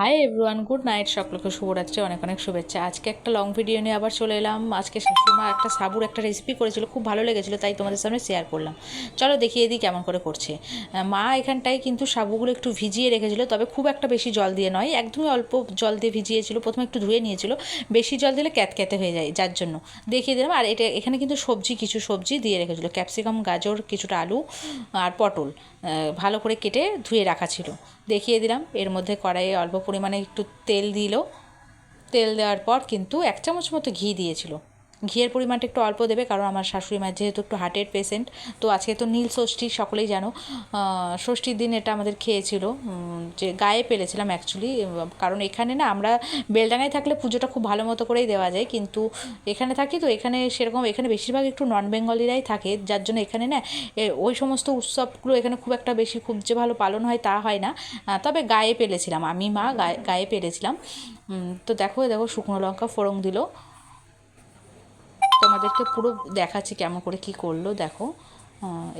Hi everyone good night সকলকে শুভরাত্রি, অনেক অনেক শুভেচ্ছা। আজকে একটা লং ভিডিও নিয়ে আবার চলে এলাম। আজকে শাশুড়িমা একটা সাবুর একটা রেসিপি করেছিল, খুব ভালো লেগেছিলো, তাই তোমাদের সামনে শেয়ার করলাম। চলো দেখিয়ে দিই কেমন করে করছে। মা এখানটায় কিন্তু সাবুগুলো একটু ভিজিয়ে রেখেছিল, তবে খুব একটা বেশি জল দিয়ে নয়, একদমই অল্প জল দিয়ে ভিজিয়েছিল, প্রথমে একটু ধুয়ে নিয়েছিল। বেশি জল দিলে ক্যাত ক্যাতক্যাতে হয়ে যায়, যার জন্য। দেখিয়ে দিলাম, আর এটা এখানে কিন্তু সবজি, কিছু সবজি দিয়ে রেখেছিল। ক্যাপসিকাম, গাজর, কিছুটা আলু আর পটল ভালো করে কেটে ধুয়ে রাখা ছিল। দেখিয়ে দিলাম। এর মধ্যে কড়াইয়ে অল্প পরিমাণে একটু তেল দিল। তেল দেওয়ার পর কিন্তু এক চামচ মতো ঘি দিয়েছিল। ঘিয়ের পরিমাণটা একটু অল্প দেবে, কারণ আমার শাশুড়ি মা যেহেতু একটু হার্টের পেশেন্ট তো আজকে তো নীল ষষ্ঠী, সকলেই জানো ষষ্ঠীর দিন এটা আমাদের খেয়েছিল যে গায়ে পেরেছিলাম অ্যাকচুয়ালি কারণ এখানে না আমরা বেলডাঙায় থাকলে পুজোটা খুব ভালো মতো করেই দেওয়া যায়, কিন্তু এখানে থাকি তো এখানে সেরকম, এখানে বেশিরভাগ একটু নন বেঙ্গলিরাই থাকে, যার জন্য এখানে না ওই সমস্ত উৎসবগুলো এখানে খুব একটা বেশি খুব যে ভালো পালন হয় তা হয় না তবে গায়ে পেলেছিলাম আমি মা গায়ে গায়ে পেলেছিলাম তো দেখো দেখো শুকনো লঙ্কা ফোড়ন দিল তোমাদেরকে পুরো দেখাচ্ছি কেমন করে কি করল, দেখো।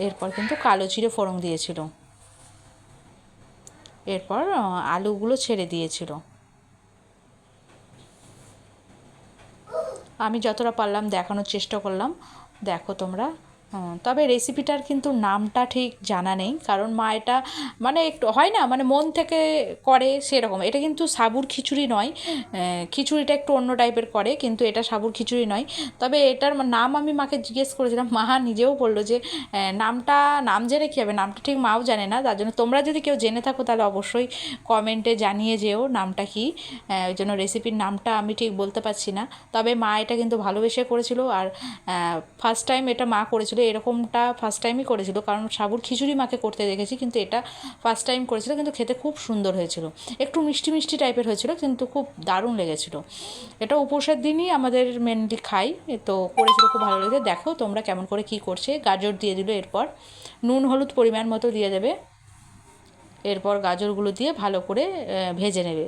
এরপর কিন্তু কালো জিরে ফোড়ন দিয়েছিল। এরপর আলুগুলো ছেড়ে দিয়েছিল। আমি যতটা পারলাম দেখানোর চেষ্টা করলাম। দেখো তোমরা তবে রেসিপিটার কিন্তু নামটা ঠিক জানা নেই, কারণ মা এটা মানে একটু, হয় না মানে মন থেকে করে সেরকম। এটা কিন্তু সাবুর খিচুড়ি নয় খিচুড়িটা একটু অন্য টাইপের করে, কিন্তু এটা সাবুর খিচুড়ি নয়। তবে এটার নাম আমি মাকে জিজ্ঞেস করেছিলাম, মা নিজেও বলল যে নামটা, নাম জেনে কী হবে? নামটা ঠিক মাও জানে না, তার জন্য তোমরা যদি কেউ জেনে থাকো, তাহলে অবশ্যই কমেন্টে জানিয়ে যেও নামটা কী। ওই জন্য রেসিপির নামটা আমি ঠিক বলতে পারছি না। তবে মা এটা কিন্তু ভালোবেসে করেছিল, আর ফার্স্ট টাইম এটা মা করেছিল এরকমটা ফার্স্ট টাইমই করেছিল। কারণ সাবুর খিচুড়ি মাকে করতে দেখেছি, কিন্তু এটা ফার্স্ট টাইম করেছিল, কিন্তু খেতে খুব সুন্দর হয়েছিল। একটু মিষ্টি মিষ্টি টাইপের হয়েছিল, কিন্তু খুব দারুণ লেগেছিল। এটা উপোসের দিনই আমাদের মেনলি খাই, তো করেছিল খুব ভালো লেগেছে। দেখো তোমরা কেমন করে কি করছে। গাজর দিয়ে দিল এরপর। নুন, হলুদ পরিমাণ মতো দিয়ে দেবে। এরপর গাজরগুলো দিয়ে ভালো করে ভেজে নেবে।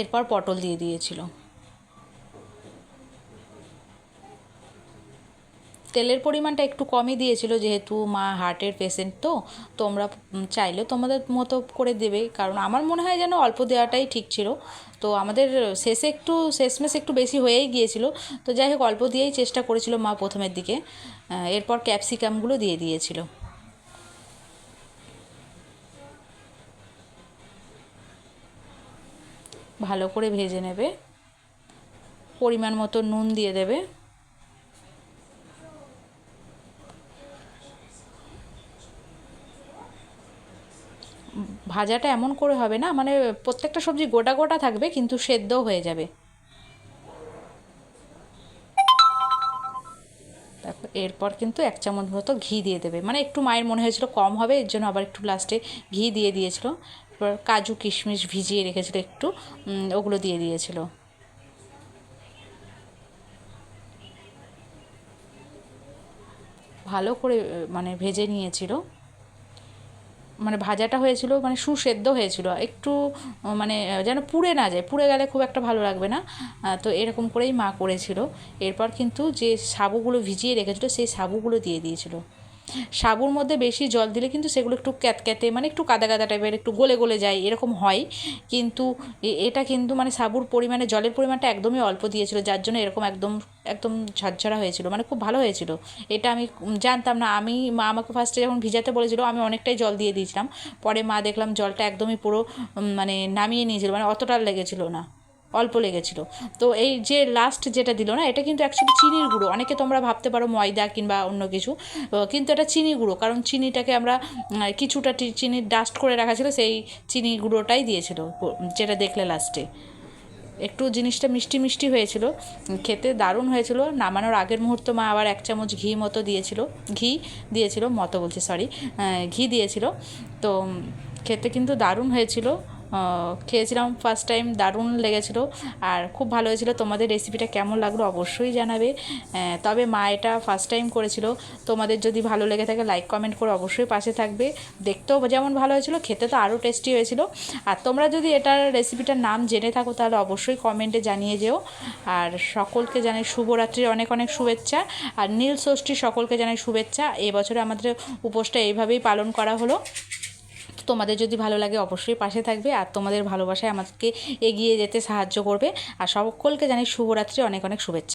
এরপর পটল দিয়ে দিয়েছিল। তেলের পরিমাণটা একটু কমই দিয়েছিল যেহেতু মা হার্টের পেশেন্ট তো, তোমরা চাইলে তোমাদের মতো করে দেবে। কারণ আমার মনে হয় যেন অল্প দেওয়াটাই ঠিক ছিল। তো আমাদের শেষে একটু, শেষমেশ একটু বেশি হয়েই গিয়েছিল। তো যাই হোক, অল্প দিয়েই চেষ্টা করেছিল মা প্রথমের দিকে। এরপর ক্যাপসিকামগুলো দিয়ে দিয়েছিল। ভালো করে ভেজে নেবে। পরিমাণ মতো নুন দিয়ে দেবে। ভাজাটা এমন করে হবে না মানে প্রত্যেকটা সবজি গোটা গোটা থাকবে, কিন্তু সেদ্ধও হয়ে যাবে। তারপর এরপর কিন্তু এক চামচ মতো ঘি দিয়ে দেবে। মানে একটু মায়ের মনে হয়েছিল কম হবে, এর জন্য আবার একটু লাস্টে ঘি দিয়ে দিয়েছিল। এরপর কাজু, কিশমিশ ভিজিয়ে রেখেছিল একটু ওগুলো দিয়ে দিয়েছিল। ভালো করে মানে ভেজে নিয়েছিল। মানে ভাজাটা হয়েছিল মানে সুসেদ্ধ হয়েছিল। একটু মানে যেন পুড়ে না যায়, পুড়ে গেলে খুব একটা ভালো লাগবে না। তো এরকম করেই মা করেছিল। এরপর কিন্তু যে সাবুগুলো ভিজিয়ে রেখেছিল, সেই সাবুগুলো দিয়ে দিয়েছিল। সাবুর মধ্যে বেশি জল দিলে কিন্তু সেগুলো একটু ক্যাতক্যাতে মানে একটু কাদা কাদা টাইপের একটু গলে গলে যায়, এরকম হয়। কিন্তু এটা কিন্তু মানে সাবুর পরিমাণে, জলের পরিমাণটা একদমই অল্প দিয়েছিল, যার জন্য এরকম একদম একদম ঝরঝরা হয়েছিল মানে খুব ভালো হয়েছিল। এটা আমি জানতাম না। আমি মা আমাকে ফার্স্টে যখন ভিজাতে বলেছিল, আমি অনেকটাই জল দিয়ে দিয়েছিলাম। পরে মা দেখলাম জলটা একদমই পুরো মানে নামিয়ে নিয়েছিল মানে অতটা লেগেছিল না। অল্প লেগেছিল। তো এই যে লাস্ট যেটা দিল না, এটা কিন্তু অ্যাকচুয়ালি চিনির গুঁড়ো। অনেকে তোমরা ভাবতে পারো ময়দা কিংবা অন্য কিছু। কিন্তু এটা চিনি গুঁড়ো, কারণ চিনিটাকে আমরা কিছুটা চিনির ডাস্ট করে রাখা ছিল, সেই চিনি গুঁড়োটাই দিয়েছিল, যেটা দেখলে লাস্টে একটু জিনিসটা মিষ্টি মিষ্টি হয়েছিল, খেতে দারুণ হয়েছিল। নামানোর আগের মুহূর্ত মা আবার এক চামচ ঘি মতো দিয়েছিল, ঘি দিয়েছিল, মতো বলছি সরি ঘি দিয়েছিল। তো খেতে কিন্তু দারুণ হয়েছিল। খেয়েছিলাম ফার্স্ট টাইম দারুণ লেগেছিলো। আর খুব ভালো হয়েছিল, তোমাদের রেসিপিটা কেমন লাগল অবশ্যই জানাবে। তবে মা এটা ফার্স্ট টাইম করেছিল, তোমাদের যদি ভালো লেগে থাকে লাইক কমেন্ট করে অবশ্যই পাশে থাকবে। দেখতেও যেমন ভালো হয়েছিল, খেতে তো আরও টেস্টি হয়েছিল। আর তোমরা যদি এটার রেসিপিটার নাম জেনে থাকো, তাহলে অবশ্যই কমেন্টে জানিয়ে যেও। আর সকলকে জানাই শুভরাত্রির অনেক অনেক শুভেচ্ছা। আর নীল ষষ্ঠী সকলকে জানাই শুভেচ্ছা। এবছরে আমাদের উপোসটা এইভাবেই পালন করা হলো। তোমাদের যদি ভালো লাগে অবশ্যই পাশে থাকবে আর তোমাদের ভালোবাসায় আমাদেরকে এগিয়ে যেতে সাহায্য করবে। আর সকলকে জানি শুভরাত্রি, অনেক অনেক শুভেচ্ছা।